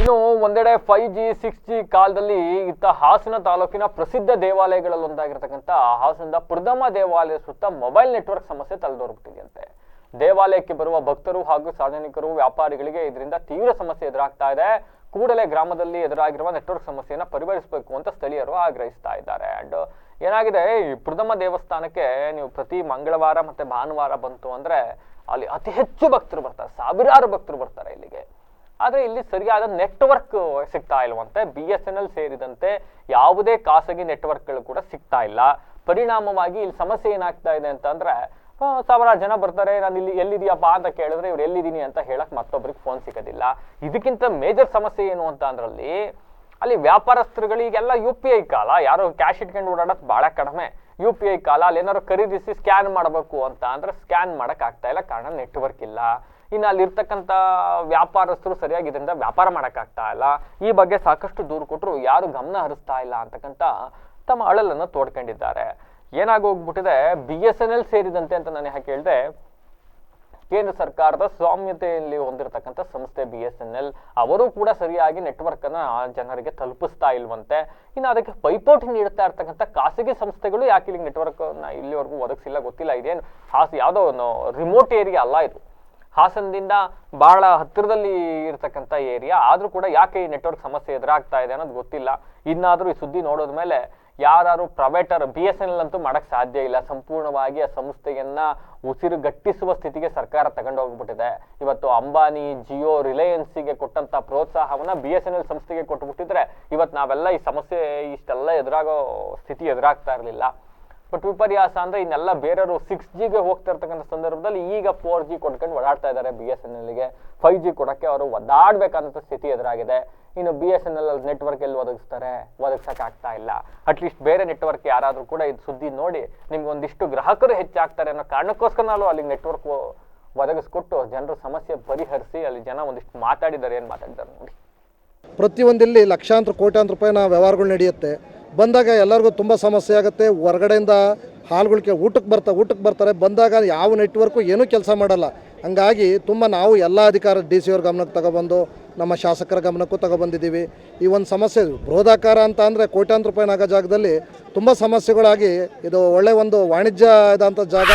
ಇನ್ನು ಒಂದೆಡೆ five G six G ಕಾಲದಲ್ಲಿ ಇತ್ತ ಹಾಸನ ತಾಲೂಕಿನ ಪ್ರಸಿದ್ಧ ದೇವಾಲಯಗಳಲ್ಲಿ ಒಂದಾಗಿರ್ತಕ್ಕಂಥ ಹಾಸನದ ಪ್ರಥಮ ದೇವಾಲಯ ಸುತ್ತ ಮೊಬೈಲ್ ನೆಟ್ವರ್ಕ್ ಸಮಸ್ಯೆ ತಲೆದೋರ್ಬಿಟ್ಟಿದೆಯಂತೆ. ದೇವಾಲಯಕ್ಕೆ ಬರುವ ಭಕ್ತರು ಹಾಗೂ ಸಾರ್ವಜನಿಕರು, ವ್ಯಾಪಾರಿಗಳಿಗೆ ಇದರಿಂದ ತೀವ್ರ ಸಮಸ್ಯೆ ಎದುರಾಗ್ತಾ ಇದೆ. ಕೂಡಲೇ ಗ್ರಾಮದಲ್ಲಿ ಎದುರಾಗಿರುವ ನೆಟ್ವರ್ಕ್ ಸಮಸ್ಯೆಯನ್ನು ಪರಿಹರಿಸಬೇಕು ಅಂತ ಸ್ಥಳೀಯರು ಆಗ್ರಹಿಸ್ತಾ ಇದ್ದಾರೆ. ಅಂಡ್ ಏನಾಗಿದೆ, ಈ ಪ್ರಥಮ ದೇವಸ್ಥಾನಕ್ಕೆ ನೀವು ಪ್ರತಿ ಮಂಗಳವಾರ ಮತ್ತೆ ಭಾನುವಾರ ಬಂತು ಅಂದ್ರೆ ಅಲ್ಲಿ ಅತಿ ಹೆಚ್ಚು ಭಕ್ತರು ಬರ್ತಾರೆ, ಸಾವಿರಾರು ಭಕ್ತರು ಬರ್ತಾರೆ ಇಲ್ಲಿಗೆ. ಆದ್ರೆ ಇಲ್ಲಿ ಸರಿಯಾದ ನೆಟ್ವರ್ಕ್ ಸಿಗ್ತಾ ಇಲ್ವಂತೆ, ಬಿ ಎಸ್ ಎನ್ ಎಲ್ ಸೇರಿದಂತೆ ಯಾವುದೇ ಖಾಸಗಿ ನೆಟ್ವರ್ಕ್ಗಳು ಕೂಡ ಸಿಗ್ತಾ ಇಲ್ಲ. ಪರಿಣಾಮವಾಗಿ ಇಲ್ಲಿ ಸಮಸ್ಯೆ ಏನಾಗ್ತಾ ಇದೆ ಅಂತಂದ್ರೆ ಸಾವಿರಾರು ಜನ ಬರ್ತಾರೆ, ನಾನು ಇಲ್ಲಿ ಎಲ್ಲಿದೆಯಪ್ಪ ಅಂತ ಕೇಳಿದ್ರೆ ಇವ್ರು ಎಲ್ಲಿದ್ದೀನಿ ಅಂತ ಹೇಳಕ್ ಮತ್ತೊಬ್ರಿಗೆ ಫೋನ್ ಸಿಗೋದಿಲ್ಲ. ಇದಕ್ಕಿಂತ ಮೇಜರ್ ಸಮಸ್ಯೆ ಏನು ಅಂತ ಅಂದ್ರಲ್ಲಿ, ಅಲ್ಲಿ ವ್ಯಾಪಾರಸ್ಥರುಗಳಿಗೆಲ್ಲ ಯು ಪಿ ಐ ಕಾಲ, ಯಾರು ಕ್ಯಾಶ್ ಇಟ್ಕೊಂಡು ಓಡಾಡೋದು ಬಹಳ ಕಡಿಮೆ. ಯು ಪಿ ಐ ಕಾಲ, ಅಲ್ಲಿ ಏನಾದ್ರು ಖರೀದಿಸಿ ಸ್ಕ್ಯಾನ್ ಮಾಡಬೇಕು ಅಂತ ಅಂದ್ರೆ ಸ್ಕ್ಯಾನ್ ಮಾಡೋಕ್ಕಾಗ್ತಾ ಇಲ್ಲ, ಕಾರಣ ನೆಟ್ವರ್ಕ್ ಇಲ್ಲ. ಇನ್ನು ಅಲ್ಲಿರ್ತಕ್ಕಂಥ ವ್ಯಾಪಾರಸ್ಥರು ಸರಿಯಾಗಿ ಇದರಿಂದ ವ್ಯಾಪಾರ ಮಾಡೋಕ್ಕಾಗ್ತಾ ಇಲ್ಲ. ಈ ಬಗ್ಗೆ ಸಾಕಷ್ಟು ದೂರು ಕೊಟ್ಟರು ಯಾರು ಗಮನ ಹರಿಸ್ತಾ ಇಲ್ಲ ಅಂತಕ್ಕಂಥ ತಮ್ಮ ಅಳಲನ್ನು ತೋಡ್ಕೊಂಡಿದ್ದಾರೆ. ಏನಾಗೋಗ್ಬಿಟ್ಟಿದೆ ಬಿ ಎಸ್ ಎನ್ ಎಲ್ ಸೇರಿದಂತೆ ಅಂತ ನಾನು ಯಾಕೆ ಹೇಳಿದೆ, ಕೇಂದ್ರ ಸರ್ಕಾರದ ಸ್ವಾಮ್ಯತೆಯಲ್ಲಿ ಹೊಂದಿರತಕ್ಕಂಥ ಸಂಸ್ಥೆ ಬಿ ಎಸ್ ಎನ್ ಎಲ್ ಅವರು ಕೂಡ ಸರಿಯಾಗಿ ನೆಟ್ವರ್ಕ್ ಅನ್ನ ಜನರಿಗೆ ತಲುಪಿಸ್ತಾ ಇಲ್ವಂತೆ. ಇನ್ನು ಅದಕ್ಕೆ ಪೈಪೋಟಿ ನೀಡ್ತಾ ಇರ್ತಕ್ಕಂಥ ಖಾಸಗಿ ಸಂಸ್ಥೆಗಳು ಯಾಕೆ ಇಲ್ಲಿ ನೆಟ್ವರ್ಕ್ ಇಲ್ಲಿವರೆಗೂ ಒದಗಿಸಿಲ್ಲ ಗೊತ್ತಿಲ್ಲ. ಇದೇನು ಹಾಸ್ ಯಾವುದೋ ಒಂದು ರಿಮೋಟ್ ಏರಿಯಾ ಅಲ್ಲ ಇದು. ಹಾಸನದಿಂದ ಬಹಳ ಹತ್ತಿರದಲ್ಲಿ ಇರತಕ್ಕಂಥ ಏರಿಯಾ. ಆದರೂ ಕೂಡ ಯಾಕೆ ಈ ನೆಟ್ವರ್ಕ್ ಸಮಸ್ಯೆ ಎದುರಾಗ್ತಾ ಇದೆ ಅನ್ನೋದು ಗೊತ್ತಿಲ್ಲ. ಇನ್ನಾದರೂ ಈ ಸುದ್ದಿ ನೋಡೋದ ಮೇಲೆ ಯಾರು ಪ್ರೈವೇಟರ್ ಬಿ ಎಸ್ ಎನ್ ಎಲ್ ಅಂತೂ ಮಾಡೋಕ್ಕೆ ಸಾಧ್ಯ ಇಲ್ಲ. ಸಂಪೂರ್ಣವಾಗಿ ಆ ಸಂಸ್ಥೆಯನ್ನ ಉಸಿರುಗಟ್ಟಿಸುವ ಸ್ಥಿತಿಗೆ ಸರ್ಕಾರ ತಗೊಂಡೋಗ್ಬಿಟ್ಟಿದೆ. ಇವತ್ತು ಅಂಬಾನಿ, ಜಿಯೋ, ರಿಲಯನ್ಸಿಗೆ ಕೊಟ್ಟಂತ ಪ್ರೋತ್ಸಾಹವನ್ನ ಬಿ ಎಸ್ ಎನ್ ಎಲ್ ಸಂಸ್ಥೆಗೆ ಕೊಟ್ಬಿಟ್ಟಿದ್ರೆ ಇವತ್ತು ನಾವೆಲ್ಲ ಈ ಸಮಸ್ಯೆ ಇಷ್ಟೆಲ್ಲ ಎದುರಾಗೋ ಸ್ಥಿತಿ ಎದುರಾಗ್ತಾ ಇರಲಿಲ್ಲ. ಬಟ್ ವಿಪರ್ಯಾಸ ಅಂದ್ರೆ ಇನ್ನೆಲ್ಲ ಬೇರೆಯವರು ಸಿಕ್ಸ್ ಜಿಗೆ ಹೋಗ್ತಾ ಇರ್ತಕ್ಕಂಥ ಸಂದರ್ಭದಲ್ಲಿ ಈಗ ಫೋರ್ ಜಿ ಕೊಟ್ಕೊಂಡು ಓಡಾಡ್ತಾ ಇದ್ದಾರೆ ಬಿ ಎಸ್ ಎನ್ ಎಲ್ಗೆ ಫೈವ್ ಜಿ ಕೊಡೋಕ್ಕೆ ಅವರು ಒದ್ದಾಡ್ಬೇಕಂತ ಸ್ಥಿತಿ ಎದುರಾಗಿದೆ. ಇನ್ನು ಬಿ ಎಸ್ ಎನ್ ಎಲ್ ಅಲ್ಲಿ ನೆಟ್ವರ್ಕ್ ಎಲ್ಲಿ ಒದಗಿಸ್ತಾರೆ? ಒದಗಿಸಕ್ಕೆ ಆಗ್ತಾ ಇಲ್ಲ. ಅಟ್ಲೀಸ್ಟ್ ಬೇರೆ ನೆಟ್ವರ್ಕ್ ಯಾರಾದರೂ ಕೂಡ ಇದು ಸುದ್ದಿ ನೋಡಿ ನಿಮ್ಗೆ ಒಂದಿಷ್ಟು ಗ್ರಾಹಕರು ಹೆಚ್ಚಾಗ್ತಾರೆ ಅನ್ನೋ ಕಾರಣಕ್ಕೋಸ್ಕರ ನಾವು ಅಲ್ಲಿ ನೆಟ್ವರ್ಕ್ ಒದಗಿಸ್ಕೊಟ್ಟು ಜನರ ಸಮಸ್ಯೆ ಪರಿಹರಿಸಿ ಅಲ್ಲಿ ಜನ ಒಂದಿಷ್ಟು ಮಾತಾಡಿದ್ದಾರೆ ಏನು ಮಾತಾಡಿದ್ದಾರೆ ನೋಡಿ. ಪ್ರತಿಯೊಂದಿಲ್ಲಿ ಲಕ್ಷಾಂತರ, ಕೋಟ್ಯಾಂತರ ರೂಪಾಯಿನ ವ್ಯವಹಾರಗಳು ನಡೆಯುತ್ತೆ. ಬಂದಾಗ ಎಲ್ಲರಿಗೂ ತುಂಬ ಸಮಸ್ಯೆ ಆಗುತ್ತೆ. ಹೊರಗಡೆಯಿಂದ ಹಾಲ್ಗಳಿಗೆ ಊಟಕ್ಕೆ ಬರ್ತಾರೆ ಊಟಕ್ಕೆ ಬರ್ತಾರೆ. ಬಂದಾಗ ಯಾವ ನೆಟ್ವರ್ಕು ಏನೂ ಕೆಲಸ ಮಾಡಲ್ಲ. ಹಂಗಾಗಿ ತುಂಬ ನಾವು ಎಲ್ಲ ಅಧಿಕಾರ ಡಿ ಸಿ ಅವ್ರ ಗಮನಕ್ಕೆ ತಗೊಬಂದು, ನಮ್ಮ ಶಾಸಕರ ಗಮನಕ್ಕೂ ತಗೊಬಂದಿದ್ದೀವಿ. ಈ ಒಂದು ಸಮಸ್ಯೆ ಬೃಹದಾಕಾರ ಅಂತ ಅಂದರೆ ಕೋಟ್ಯಾಂತರ ರೂಪಾಯಿನಾಗೋ ಜಾಗದಲ್ಲಿ ತುಂಬ ಸಮಸ್ಯೆಗಳಾಗಿ ಇದು ಒಳ್ಳೆಯ ಒಂದು ವಾಣಿಜ್ಯ ಇದಂಥ ಜಾಗ.